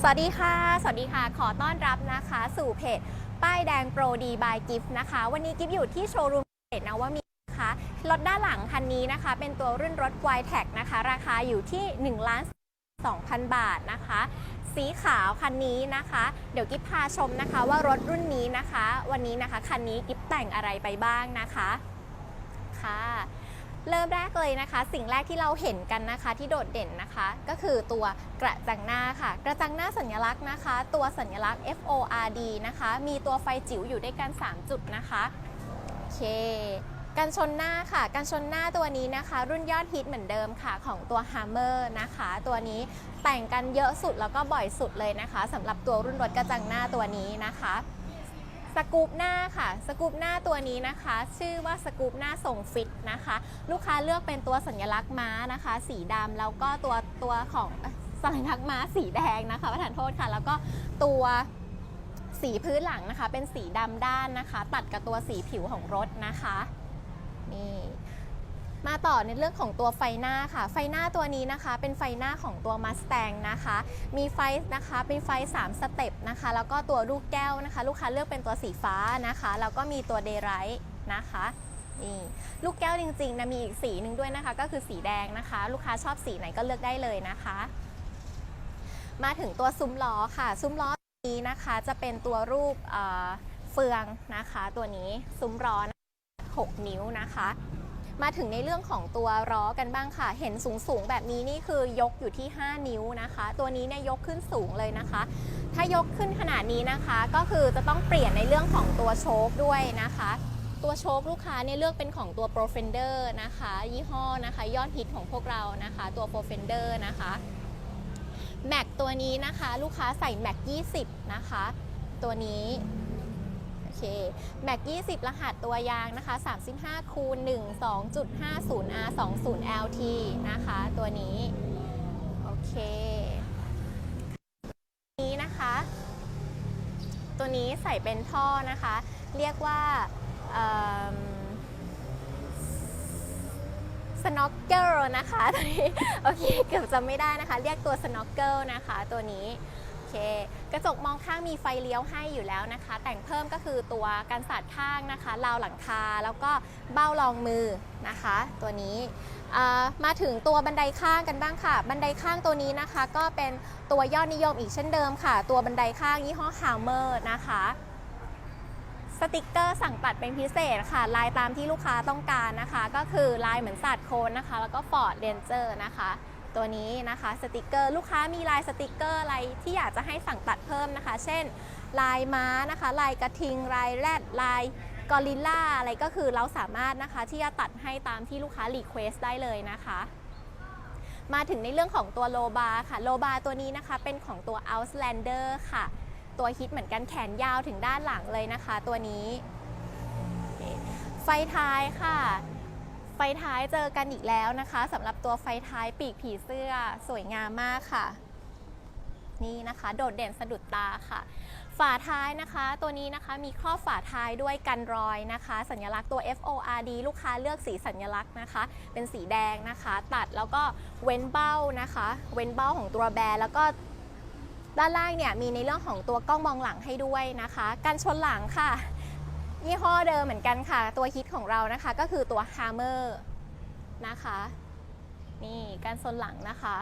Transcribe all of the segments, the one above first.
สวัสดีค่ะ สวัสดีค่ะ ขอต้อนรับนะคะ สู่เพจ ป้ายแดงโปรดีบายกิฟต์นะคะ วันนี้กิฟต์อยู่ที่โชว์รูมเพจนะว่ามีนะคะรถด้านหลังคันนี้นะคะ เป็นตัวรุ่นรถ y t แท็นะคะ ราคาอยู่ที่ 1 ล้าน2,000 บาทนะคะ สีขาวคันนี้นะคะ เดี๋ยวกิฟพาชมนะคะ ว่ารถรุ่นนี้นะคะ วันนี้นะคะคันนี้กิฟแต่งอะไรไปบ้างนะคะค่ะ เริ่มแรกเลยนะคะ สิ่งแรกที่เราเห็นกันนะคะที่โดดเด่นนะคะ ก็คือตัวกระจังหน้าค่ะ กระจังหน้าสัญลักษณ์นะคะ ตัวสัญลักษณ์ FORD นะคะ มีตัวไฟจิ๋วอยู่ด้วยกัน 3 จุดนะคะโอเคกันชนหน้าค่ะ กันชนหน้าตัวนี้นะคะ รุ่นยอดฮิตเหมือนเดิมค่ะของตัว Hammer นะคะ ตัวนี้แต่งกันเยอะสุดแล้วก็บ่อยสุดเลยนะคะสำหรับตัวรุ่นรถกระจังหน้าตัวนี้นะคะ สกูปหน้าค่ะ สกูปหน้าตัวนี้นะคะ ชื่อว่าสกูปหน้าทรงฟิตนะคะ ลูกค้าเลือกเป็นตัวสัญลักษณ์ม้านะคะ สีดำแล้วก็ตัวตัวของสัญลักษณ์ม้าสีแดงนะคะประธานโทษค่ะ แล้วก็ตัวสีพื้นหลังนะคะ เป็นสีดำด้านนะคะ ตัดกับตัวสีผิวของรถนะคะนี่ มาต่อในเรื่องของตัวไฟหน้าค่ะ ไฟหน้าตัวนี้นะคะ เป็นไฟหน้าของตัว Mustang นะคะ มีไฟนะคะเป็นไฟ 3 สเต็ปนะคะ แล้วก็ตัวลูกแก้วนะคะ ลูกค้าเลือกเป็นตัวสีฟ้านะคะ แล้วก็มีตัวเดย์ไรท์นะคะนี่ลูกแก้วจริงๆนะมีอีกสีหนึ่งด้วยนะคะ ก็คือสีแดงนะคะ ลูกค้าชอบสีไหนก็เลือกได้เลยนะคะ มาถึงตัวซุ้มล้อค่ะ ซุ้มล้อนี้นะคะจะเป็นตัวรูปเฟืองนะคะ ตัวนี้ซุ้มล้อ 6 นิ้วนะคะ มาถึงในเรื่องของตัวล้อกันบ้างค่ะ เห็นสูงสูงๆแบบนี้นี่คือยกอยู่ที่ 5 นิ้วนะคะ ตัวนี้เนี่ยยกขึ้นสูงเลยนะคะ ถ้ายกขึ้นขนาดนี้นะคะ ก็คือจะต้องเปลี่ยนในเรื่องของตัวโชคด้วยนะคะตัวโชคลูกค้าเนี่ยเลือกเป็นของตัว Pro Fender นะคะ ยี่ห้อนะคะ ยอดฮิตของพวกเรานะคะ ตัว Pro Fender นะคะแม็กตัวนี้นะคะ ลูกค้าใส่แม็ก20 นะคะ ตัวนี้ เคแม็ก20 รหัสตัวยางนะคะ 35 คูณ 1 2.50 R 20 LT นะคะ ตัวนี้ โอเคนี้นะคะ ตัวนี้ใส่เป็นท่อนะคะ เรียกว่าสโน k เกิลนะคะตัวนี้โอเค เกือบจำไม่ได้นะคะ เรียกตัวสโน k เกิลนะคะ ตัวนี้ เค กระจกมองข้างมีไฟเลี้ยวให้อยู่แล้วนะคะ แต่งเพิ่มก็คือตัวกันสาดข้างนะคะราวหลังคาแล้วก็เบ้ารองมือนะคะ ตัวนี้มาถึงตัวบันไดข้างกันบ้างค่ะ บันไดข้างตัวนี้นะคะ ก็เป็นตัวยอดนิยมอีกเช่นเดิมค่ะ ตัวบันไดข้างยี่ห้อ Hammer นะคะสติกเกอร์สั่งตัดเป็นพิเศษค่ะ ลายตามที่ลูกค้าต้องการนะคะ ก็คือลายเหมือนศาสตร์โคนนะคะ แล้วก็ Ford Ranger นะคะ ตัวนี้นะคะสติกเกอร์ลูกค้ามีลายสติกเกอร์อะไรที่อยากจะให้สั่งตัดเพิ่มนะคะ เช่น ลายม้านะคะ ลายกระทิง ลายแรดลายกอริลล่าอะไรก็คือเราสามารถนะคะที่จะตัดให้ตามที่ลูกค้ารีเควสได้เลยนะคะ มาถึงในเรื่องของตัวโลบาค่ะโลบาตัวนี้นะคะเป็นของตัว Outlander ค่ะ ตัวฮิตเหมือนกันแขนยาวถึงด้านหลังเลยนะคะ ตัวนี้ ไฟท้ายค่ะ ฟท้ายเจอกันอีกแล้วนะคะสำหรับตัวไฟท้ายปีกผีเสื้อสวยงามมากค่ะ นี่นะคะ โดดเด่นสะดุดตาค่ะ ฝาท้ายนะคะ ตัวนี้นะคะมีครอบฝาท้ายด้วยกันรอยนะคะ สัญลักษณ์ตัว FORD ลูกค้าเลือกสีสัญลักษณ์นะคะ เป็นสีแดงนะคะ ตัดแล้วก็เว้นเบ้านะคะ เว้นเบ้าของตัวแบรแล้วก็ด้านล่างเนี่ยมีในเรื่องของตัวกล้องมองหลังให้ด้วยนะคะกันชนหลังค่ะ ยี่ห้อเดิมเหมือนกันค่ะ ตัวฮิตของเรานะคะก็คือตัว Hammer นะคะ นี่การโซนหลังนะคะ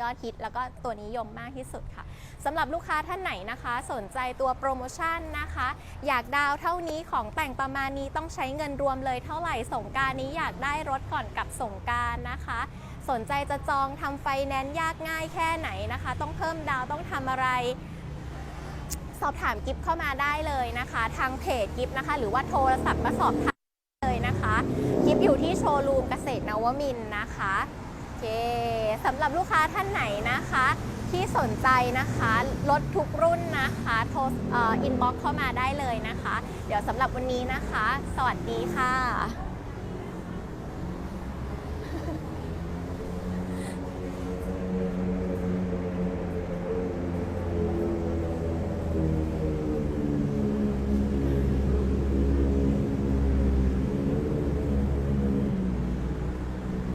ยอดฮิตแล้วก็ตัวนิยมมากที่สุดค่ะสำหรับลูกค้าท่านไหนนะคะ สนใจตัวโปรโมชั่นนะคะ อยากดาวเท่านี้ของแต่งประมาณนี้ต้องใช้เงินรวมเลยเท่าไหร่สงการนี้อยากได้รถก่อนกับสงการนะคะ สนใจจะจองทำไฟแนนซ์ยากง่ายแค่ไหนนะคะ ต้องเพิ่มดาวต้องทำอะไร สอบถามกิฟเข้ามาได้เลยนะคะ ทางเพจกิฟนะคะ หรือว่าโทรศัพท์มาสอบถามเลยนะคะ กิฟอยู่ที่โชว์รูมเกษตรนวมินนะคะโอเคสำหรับลูกค้าท่านไหนนะคะ ที่สนใจนะคะรถทุกรุ่นนะคะโทรอินบ็อกเข้ามาได้เลยนะคะ เดี๋ยวสำหรับวันนี้นะคะ สวัสดีค่ะ